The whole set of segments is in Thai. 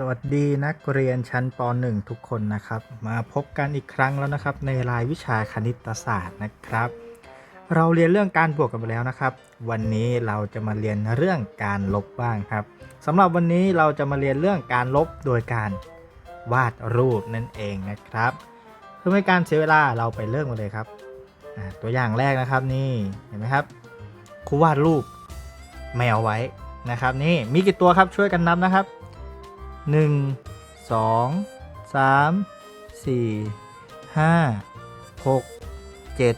สวัสดีนักเรียนชั้นป .1 ทุกคนนะครับ มาพบกันอีกครั้งแล้วนะครับ ในรายวิชาคณิตศาสตร์นะครับ เราเรียนเรื่องการบวกกันไปแล้วนะครับ วันนี้เราจะมาเรียนเรื่องการลบบ้างครับสำหรับวันนี้เราจะมาเรียนเรื่องการลบโดยการวาดรูปนั่นเองนะครับเพื่อไม่การเสียเวลาเราไปเริ่มกันเลยครับตัวอย่างแรกนะครับนี่เห็นไหมครับครูวาดรูปแมวไว้นะครับ นี่มีกี่ตัวครับช่วยกันนับนะครับ หนึ่งสองสามสี่ห้าหกเจ็ด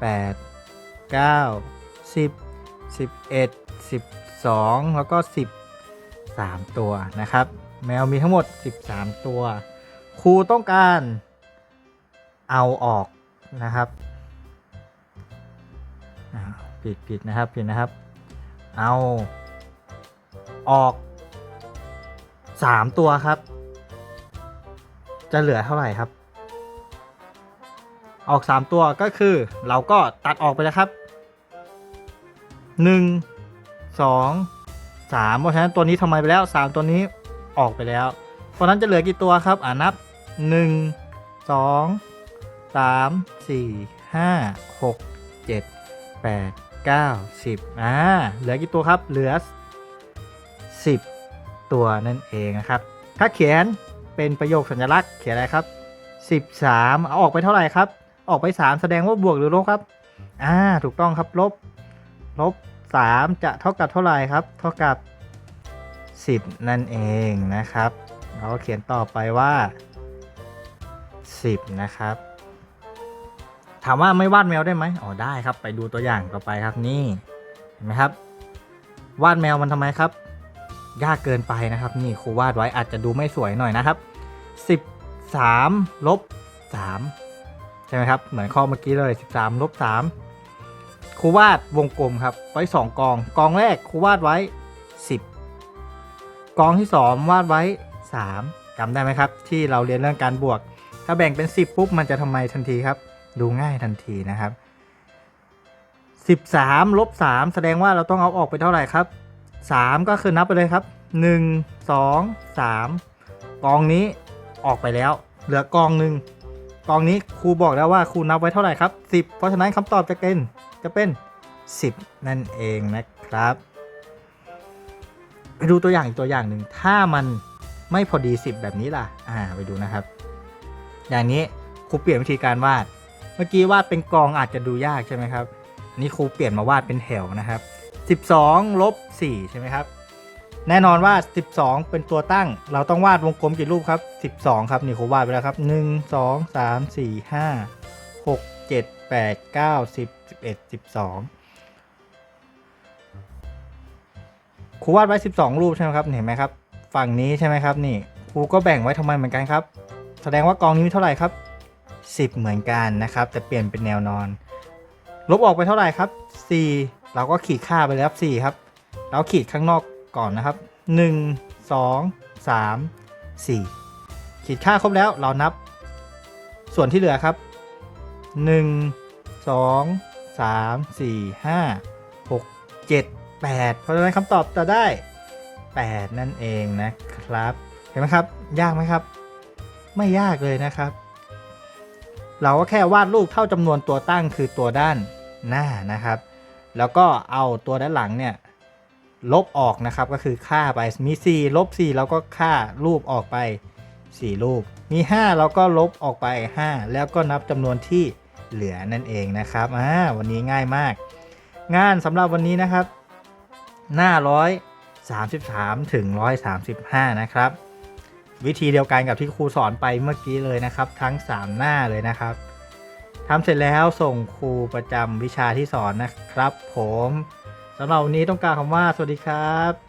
แปดเก้าสิบสิบเอ็ดสิบสองแล้วก็สิบสามตัวนะครับ แมวมีทั้งหมด13ตัวครูต้องการเอาออกนะครับผิดผิดนะครับผิดนะครับ เอาออก 3ตัวครับ จะเหลือเท่าไหร่ครับ ออก3ตัวก็คือ เราก็ตัดออกไปแล้วครับ1 2 3เพราะฉะนั้นตัวนี้ทำไมไปแล้ว3ตัวนี้ออกไปแล้ว เพราะนั้นจะเหลือกี่ตัวครับ อ่านับ1 2 3 4 5 6 7 8 9 10อ่าเหลือกี่ตัวครับเหลือ10 ตัวนั่นเองนะครับ ถ้าเขียนเป็นประโยคสัญลักษณ์เขียนอะไรครับ 13 เอาออกไปเท่าไหร่ครับ ออกไป 3 แสดงว่าบวกหรือลบครับ อ่า ถูกต้องครับ ลบ ลบ 3 จะเท่ากับเท่าไหร่ครับ เท่ากับ 10 นั่นเองนะครับ เราก็เขียนต่อไปว่า 10 นะครับ ถามว่าไม่วาดแมวได้ไหมอ๋อ ได้ครับ ไปดูตัวอย่างต่อไปครับนี่ เห็นไหมครับ วาดแมวมันทำไมครับ ยากเกินไปนะครับ นี่ครูวาดไว้อาจจะดูไม่สวยหน่อยนะครับ 13ลบ3ใช่ไหมครับ เหมือนข้อเมื่อกี้เลย 13ลบ3ครูวาดวงกลมครับ ไว้ 2 กอง กองแรกครูวาดไว้ 10 กองที่2วาดไว้ 3จำได้ไหมครับ ที่เราเรียนเรื่องการบวก ถ้าแบ่งเป็น 10 ปุ๊บมันจะทำไมทันทีครับ ดูง่ายทันทีนะครับ 13ลบ3แสดงว่าเราต้องเอาออกไปเท่าไหร่ครับ 3 ก็คือนับไปเลยครับ 1 2 3 กองนี้ออกไปแล้ว เหลือกองหนึ่งกองนี้ครูบอกแล้วว่าครูนับไว้เท่าไหร่ครับ 10 เพราะฉะนั้นคำตอบจะเป็นจะเป็น 10 นั่นเองนะครับ ไปดูตัวอย่างอีกตัวอย่างหนึ่งถ้ามันไม่พอดี 10 แบบนี้ล่ะ อ่า ไปดูนะครับ อย่างนี้ครูเปลี่ยนวิธีการวาด เมื่อกี้วาดเป็นกองอาจจะดูยากใช่ไหมครับ อันนี้ครูเปลี่ยนมาวาดเป็นแถวนะครับ 12ลบ4ใช่ไหมครับ แน่นอนว่า 12 เป็นตัวตั้ง เราต้องวาดวงกลมกี่รูปครับ 12 ครับนี่ครูวาดไปแล้วครับ 1 2 3 4 5 6 7 8 9 10 11 12ครูวาดไว้ 12 รูปใช่ไหมครับเห็นไหมครับ ฝั่งนี้ใช่ไหมครับนี่ครูก็แบ่งไว้ทำไมเหมือนกันครับ แสดงว่ากองนี้มีเท่าไหร่ครับ 10 เหมือนกันนะครับ แต่เปลี่ยนเป็นแนวนอน ลบออกไปเท่าไหร่ครับ 4 เราก็ขีดค่าไปแล้วครับ4ครับ เราขีดข้างนอกก่อนนะครับ 1 2 3 4 ขีดค่าครบแล้วเรานับ ส่วนที่เหลือครับ 1 2 3 4 5 6 7 8 เพราะฉะนั้นคำตอบจะได้ 8 นั่นเองนะครับ เห็นไหมครับ ยากไหมครับ ไม่ยากเลยนะครับ เราก็แค่วาดรูปเท่าจำนวนตัวตั้งคือตัวด้านหน้านะครับ แล้วก็เอาตัวด้านหลังเนี่ยลบออกนะครับก็คือค่าไปมี 4 ลบ 4 แล้วก็ค่ารูปออกไป 4 รูป มี 5 แล้วก็ลบออกไป 5 แล้วก็นับจำนวนที่เหลือนั่นเองนะครับอ่าวันนี้ง่ายมาก งานสำหรับวันนี้นะครับ หน้า 133 ถึง 135 นะครับ วิธีเดียวกันกับที่ครูสอนไปเมื่อกี้เลยนะครับ ทั้ง 3 หน้าเลยนะครับ ทำเสร็จแล้วส่งครูประจำวิชาที่สอนนะครับ ผมสำหรับวันนี้ต้องการคำว่าสวัสดีครับ